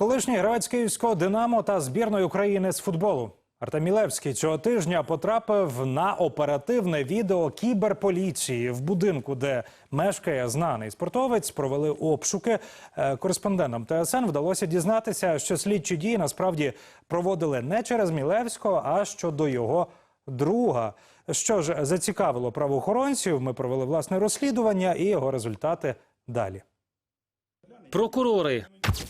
Колишній гравець київського Динамо та збірної України з футболу. Артем Мілевський цього тижня потрапив на оперативне відео кіберполіції в будинку, де мешкає знаний спортовець. Провели обшуки. Е, Кореспондентам ТСН вдалося дізнатися, що слідчі дії насправді проводили не через Мілевського, а щодо його друга. Що ж зацікавило правоохоронців? Ми провели власне розслідування і його результати далі. Прокурори,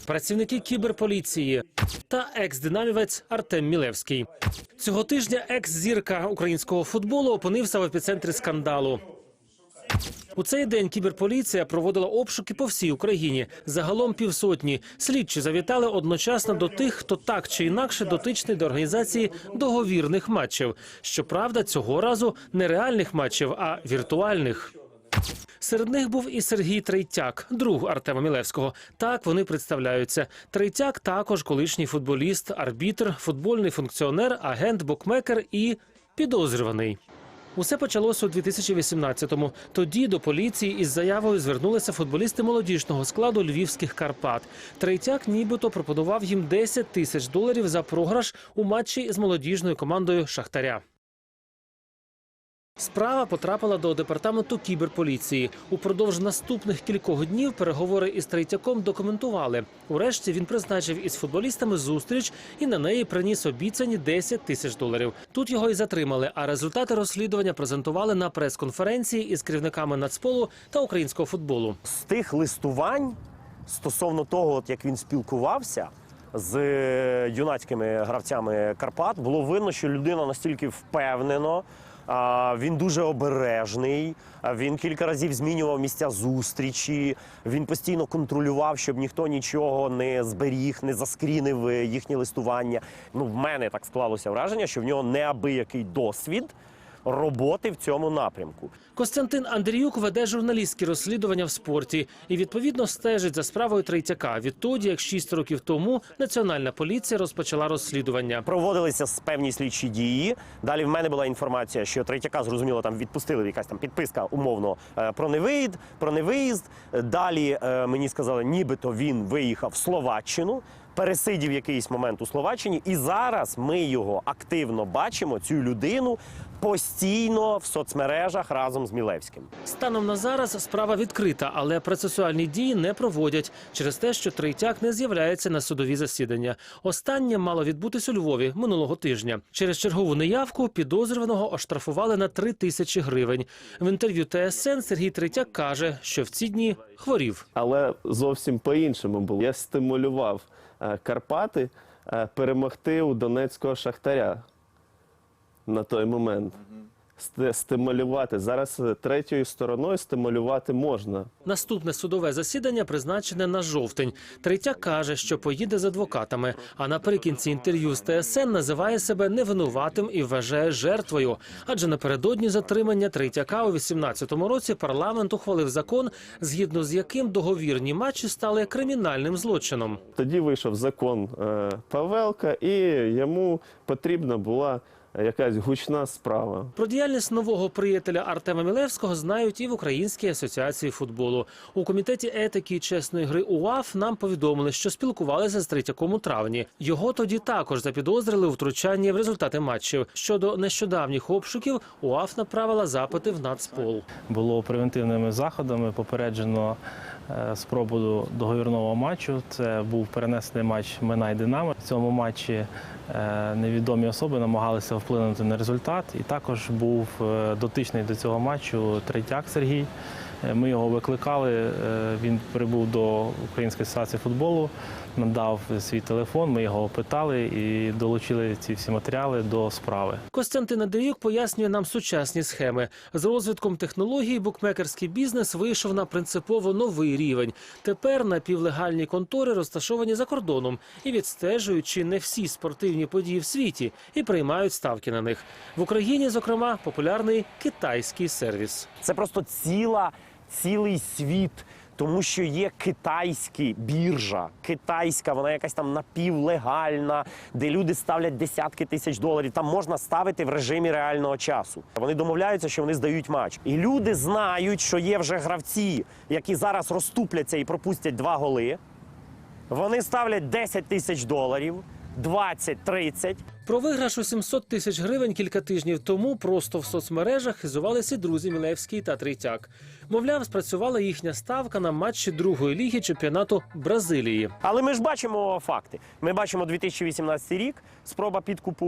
працівники кіберполіції та екс-динамівець Артем Мілевський. Цього тижня екс-зірка українського футболу опинився в епіцентрі скандалу. У цей день кіберполіція проводила обшуки по всій Україні. Загалом півсотні. Слідчі завітали одночасно до тих, хто так чи інакше дотичний до організації договірних матчів. Щоправда, цього разу не реальних матчів, а віртуальних. Серед них був і Сергій Третяк, друг Артема Мілевського. Так вони представляються. Третяк також колишній футболіст, арбітр, футбольний функціонер, агент, букмекер і підозрюваний. Усе почалося у 2018-му. Тоді до поліції із заявою звернулися футболісти молодіжного складу львівських Карпат. Третяк нібито пропонував їм 10 тисяч доларів за програш у матчі з молодіжною командою Шахтаря. Справа потрапила до департаменту кіберполіції. Упродовж наступних кількох днів переговори із Третяком документували. Урешті він призначив із футболістами зустріч і на неї приніс обіцяні 10 тисяч доларів. Тут його і затримали. А результати розслідування презентували на прес-конференції із керівниками нацполу та українського футболу. з тих листувань стосовно того, як він спілкувався з е, юнацькими гравцями Карпат, було видно, що людина настільки впевнено. Він дуже обережний. Він кілька разів змінював місця зустрічі. Він постійно контролював, щоб ніхто нічого не зберіг, не заскрінив е, їхні листування. Ну, в мене так склалося враження, що в нього неабиякий досвід роботи в цьому напрямку. Костянтин Андріюк веде журналістські розслідування в спорті і відповідно стежить за справою Третяка. Відтоді, як шість років тому національна поліція розпочала розслідування. Проводилися певні слідчі дії. Далі в мене була інформація, що третяка зрозуміло там відпустили якась там підписка умовно е, про невиїзд, про невиїзд. Далі е, мені сказали, нібито він виїхав в Словаччину. Пересидів якийсь момент у Словаччині, і зараз ми його активно бачимо. Цю людину постійно в соцмережах разом з Мілевським. Станом на зараз справа відкрита, але процесуальні дії не проводять через те, що Третяк не з'являється на судові засідання. Останнє мало відбутись у Львові минулого тижня. Через чергову неявку підозрюваного оштрафували на три тисячі гривень. В інтерв'ю ТСН Сергій Третяк каже, що в ці дні хворів. але зовсім по-іншому було. Я стимулював е, Карпати е, перемогти у Донецького шахтаря на той момент. Ст- Стимулювати зараз е, третьою стороною стимулювати можна. Наступне судове засідання призначене на жовтень. Третяк каже, що поїде з адвокатами. А наприкінці інтерв'ю з ТСН називає себе невинуватим і вважає жертвою. Адже напередодні затримання Третяка у 18-му році парламент ухвалив закон, згідно з яким договірні матчі стали кримінальним злочином. Тоді вийшов закон е, Павелка, і йому потрібна була якась гучна справа. Про діяльність нового приятеля Артема Мілевського знають і в Українській асоціації футболу. У комітеті етики і чесної гри УАФ нам повідомили, що спілкувалися з Третяком у травні. Його тоді також запідозрили у втручанні в результати матчів. Щодо нещодавніх обшуків, УАФ направила запити в Нацпол. було превентивними заходами. Попереджено е, спробу договірного матчу. Це був перенесений матч Минай Динамо. В цьому матчі е, невідомі особи намагалися вплинути на результат. І також був е, дотичний до цього матчу Третяк Сергій. Е, Ми його викликали. е, Він прибув до Української асоціації футболу, надав свій телефон. Ми його опитали і долучили ці всі матеріали до справи. Костянтин Андріюк пояснює нам сучасні схеми. З розвитком технологій букмекерський бізнес вийшов на принципово новий рівень. Тепер напівлегальні контори розташовані за кордоном і відстежують чи не всі спортивні події в світі і приймають ставки на них. В Україні, зокрема, популярний китайський сервіс. Це просто ціла, цілий світ. Тому що є китайська біржа, китайська, вона якась там напівлегальна, де люди ставлять десятки тисяч доларів. Там можна ставити в режимі реального часу. Вони домовляються, що вони здають матч. І люди знають, що є вже гравці, які зараз розтупляться і пропустять два голи. Вони ставлять 10 тисяч доларів, 20-30. Про виграш у 700 тисяч гривень кілька тижнів тому просто в соцмережах хизувалися друзі Мілевський та Третяк. Мовляв, спрацювала їхня ставка на матчі другої ліги чемпіонату Бразилії. Але ми ж бачимо факти. Ми бачимо 2018 рік, спроба підкупу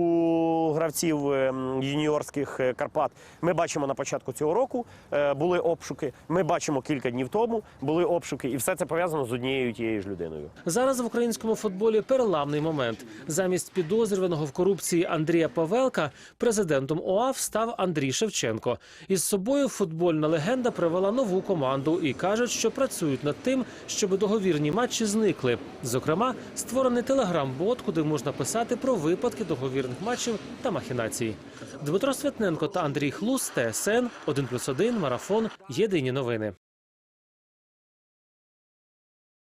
гравців ем, юніорських е, Карпат. Ми бачимо на початку цього року е, були обшуки. Ми бачимо кілька днів тому були обшуки, і все це пов'язано з однією тією ж людиною. Зараз в українському футболі переламний момент. Замість підозрюваного в корупції Андрія Павелка президентом ОАФ став Андрій Шевченко. Із собою футбольна легенда привела нову команду і кажуть, що працюють над тим, щоб договірні матчі зникли. Зокрема, створений телеграм-бот, куди можна писати про випадки договірних матчів та махінацій. Дмитро Святненко та Андрій Хлус, ТСН 1+,1, Марафон. Єдині новини.